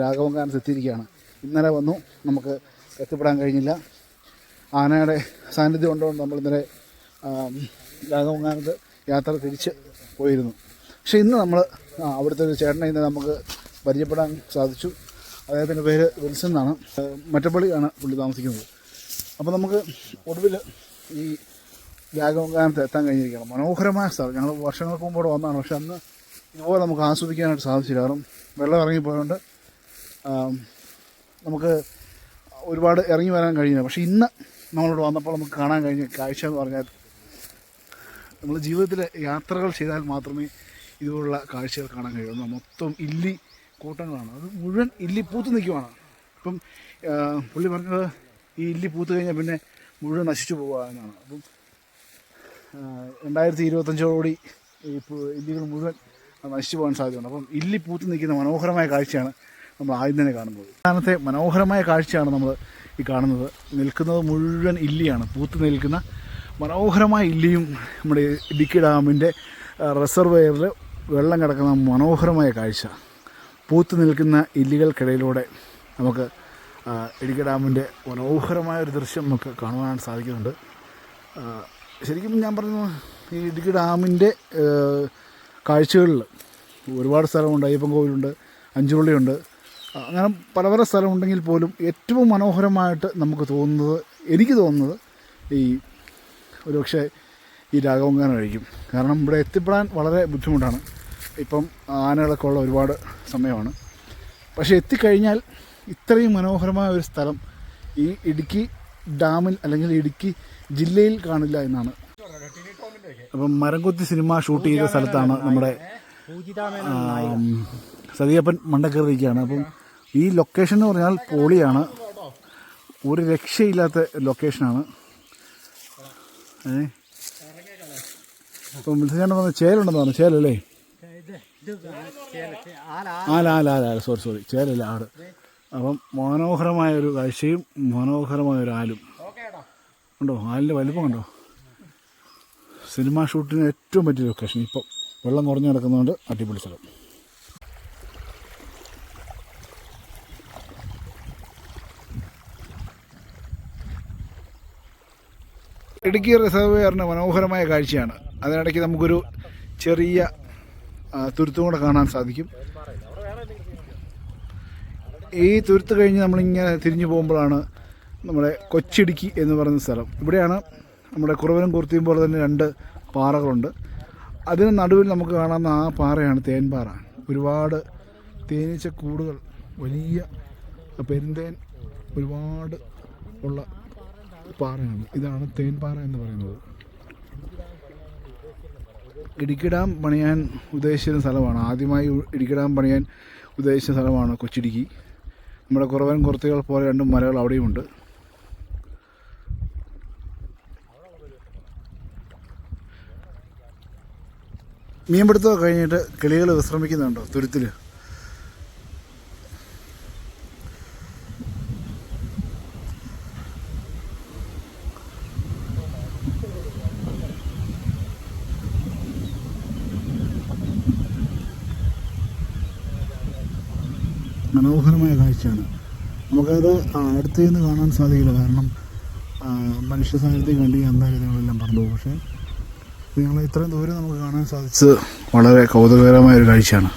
രാഘവങ്കാനത്ത് എത്തിയിരിക്കുകയാണ്. ഇന്നലെ വന്നു. നമുക്ക് എത്തിപ്പെടാൻ കഴിഞ്ഞില്ല. ആനയുടെ സാന്നിധ്യം ഉണ്ടോണ്ട് നമ്മൾ ഇന്നലെ രാഘവൻ കാനത്ത് യാത്ര തിരിച്ച് പോയിരുന്നു. പക്ഷേ ഇന്ന് നമ്മൾ അവിടുത്തെ ഒരു ചേട്ടനെ ഇന്ന് നമുക്ക് പരിചയപ്പെടാൻ സാധിച്ചു. അദ്ദേഹത്തിന്റെ പേര് വിൽസൺ എന്നാണ്. മറ്റപ്പള്ളിയാണ് പുള്ളി താമസിക്കുന്നത്. അപ്പോൾ നമുക്ക് ഒടുവിൽ ഈ രാഘവങ്കാനത്ത് എത്താൻ കഴിഞ്ഞിരിക്കണം മനോഹരമായ സ്ഥലം. ഞങ്ങൾ വർഷങ്ങൾക്ക് മുമ്പോടെ വന്നതാണ്. പക്ഷെ അന്ന് ഇതുപോലെ നമുക്ക് ആസ്വദിക്കാനായിട്ട് സാധിച്ചില്ല. കാരണം വെള്ളം ഇറങ്ങിപ്പോയതുകൊണ്ട് നമുക്ക് ഒരുപാട് ഇറങ്ങി വരാൻ കഴിഞ്ഞില്ല. പക്ഷേ ഇന്ന് നമ്മളോട് വന്നപ്പോൾ നമുക്ക് കാണാൻ കഴിഞ്ഞ കാഴ്ച എന്ന് പറഞ്ഞാൽ നമ്മൾ ജീവിതത്തിൽ യാത്രകൾ ചെയ്താൽ മാത്രമേ ഇതുപോലുള്ള കാഴ്ചകൾ കാണാൻ കഴിയുള്ളൂ മൊത്തം ഇല്ലി കൂട്ടങ്ങളാണ്. അത് മുഴുവൻ ഇല്ലി പൂത്ത് നിൽക്കുവാണ്. ഇപ്പം പുള്ളി പറഞ്ഞത് ഈ ഇല്ലി പൂത്ത് കഴിഞ്ഞാൽ പിന്നെ മുഴുവൻ നശിച്ചു പോകുക അപ്പം രണ്ടായിരത്തി ഇരുപത്തഞ്ചോടുകൂടി ഈ ഇല്ലികൾ മുഴുവൻ നശിച്ചു പോകാൻ സാധ്യതയുണ്ട്. അപ്പം ഇല്ലി പൂത്ത് നിൽക്കുന്ന മനോഹരമായ കാഴ്ചയാണ് നമ്മൾ ആദ്യം തന്നെ കാണുന്നത്. അവസാനത്തെ മനോഹരമായ കാഴ്ചയാണ് നമ്മൾ ഈ കാണുന്നത്. നിൽക്കുന്നത് മുഴുവൻ ഇല്ലിയാണ്. പൂത്ത് നിൽക്കുന്ന മനോഹരമായ ഇല്ലിയും നമ്മുടെ ഇടുക്കി ഡാമിന്റെ റിസർവെയറിൽ വെള്ളം കിടക്കുന്ന മനോഹരമായ കാഴ്ച. പൂത്ത് നിൽക്കുന്ന ഇല്ലികൾക്കിടയിലൂടെ നമുക്ക് ഇടുക്കി ഡാമിന്റെ മനോഹരമായ ഒരു ദൃശ്യം നമുക്ക് കാണുവാൻ സാധിക്കുന്നുണ്ട്. ശരിക്കും ഞാൻ പറഞ്ഞു ഈ ഇടുക്കി ഡാമിന്റെ കാഴ്ചകളിൽ ഒരുപാട് സ്ഥലമുണ്ട്. അയ്യപ്പൻ കോവിലുണ്ട് അഞ്ചുരുളിയുണ്ട് അങ്ങനെ പല പല സ്ഥലമുണ്ടെങ്കിൽ പോലും ഏറ്റവും മനോഹരമായിട്ട് നമുക്ക് തോന്നുന്നത് എനിക്ക് തോന്നുന്നത് ഈ ഒരുപക്ഷെ ഈ രാഘവങ്കാനം കഴിക്കും കാരണം ഇവിടെ എത്തിപ്പെടാൻ വളരെ ബുദ്ധിമുട്ടാണ്. ഇപ്പം ആനകളൊക്കെ ഉള്ള ഒരുപാട് സമയമാണ്. പക്ഷേ എത്തിക്കഴിഞ്ഞാൽ ഇത്രയും മനോഹരമായ ഒരു സ്ഥലം ഈ ഇടുക്കി ഡാമിൽ അല്ലെങ്കിൽ ഇടുക്കി ജില്ലയിൽ കാണില്ല എന്നാണ്. അപ്പം മരംകൊത്തി സിനിമ ഷൂട്ട് ചെയ്ത സ്ഥലത്താണ് നമ്മുടെ സതിയപ്പൻ മണ്ടക്കറിയിരിക്കുകയാണ് അപ്പം ഈ ലൊക്കേഷൻ എന്ന് പറഞ്ഞാൽ പോളിയാണ്. ഒരു രക്ഷയില്ലാത്ത ലൊക്കേഷനാണ് ഏ? ഇപ്പം പറഞ്ഞ ചേലുണ്ടെന്ന് പറഞ്ഞു. ചേലല്ലേ? ആല ആല ആല ആല. സോറി സോറി ചേലല്ല ആട്. അപ്പം മനോഹരമായ ഒരു കാഴ്ചയും മനോഹരമായ ഒരു ആലും. ഉണ്ടോ? ആലിന്റെ വലുപ്പം കണ്ടോ? സിനിമ ഷൂട്ടിന് ഏറ്റവും പറ്റിയ ലൊക്കേഷൻ ഇപ്പം വെള്ളം കുറഞ്ഞു കിടക്കുന്നതുകൊണ്ട് അടിപൊളി സ്ഥലം. ഇടുക്കി റിസർവെയറിന് മനോഹരമായ കാഴ്ചയാണ്. അതിനിടയ്ക്ക് നമുക്കൊരു ചെറിയ തുരുത്തും കൂടെ കാണാൻ സാധിക്കും. ഈ തുരുത്ത് കഴിഞ്ഞ് നമ്മളിങ്ങനെ തിരിഞ്ഞു പോകുമ്പോഴാണ് നമ്മുടെ കൊച്ചിടുക്കി എന്ന് പറയുന്ന സ്ഥലം. ഇവിടെയാണ് നമ്മുടെ കുറവനും കുർത്തിയും പോലെ തന്നെ രണ്ട് പാറകളുണ്ട്. അതിന് നടുവിൽ നമുക്ക് കാണാവുന്ന ആ പാറയാണ് തേൻപാറ. ഒരുപാട് തേനീച്ച കൂടുകൾ വലിയ പെരുന്തേൻ ഒരുപാട് ഉള്ള പാറയാണ്. ഇതാണ് തേൻപാറ എന്ന് പറയുന്നത്. ഇടുക്കി ഡാം പണിയാൻ ഉദ്ദേശിച്ചിരുന്ന സ്ഥലമാണ്. ആദ്യമായി ഇടുക്കി ഡാം പണിയാൻ ഉദ്ദേശിച്ച സ്ഥലമാണ് കൊച്ചിടുക്കി. നമ്മുടെ കുറവൻ കുറത്തുകൾ പോലെ രണ്ട് മലകൾ അവിടെയുമുണ്ട്. മീൻപിടുത്തമൊക്കെ കഴിഞ്ഞിട്ട് കിളികൾ വിശ്രമിക്കുന്നുണ്ടോ? തുരുത്തിൽ മനോഹരമായ കാഴ്ചയാണ്. നമുക്കത് അടുത്ത് നിന്ന് കാണാൻ സാധിക്കില്ല. കാരണം മനുഷ്യ സാന്നിധ്യം കണ്ട് എന്തായാലും അന്താഗതങ്ങളെല്ലാം പറഞ്ഞു പോകും. പക്ഷേ നിങ്ങൾ ഇത്രയും ദൂരം നമുക്ക് കാണാൻ സാധിച്ചത് വളരെ കൗതുകകരമായ ഒരു കാഴ്ചയാണ്.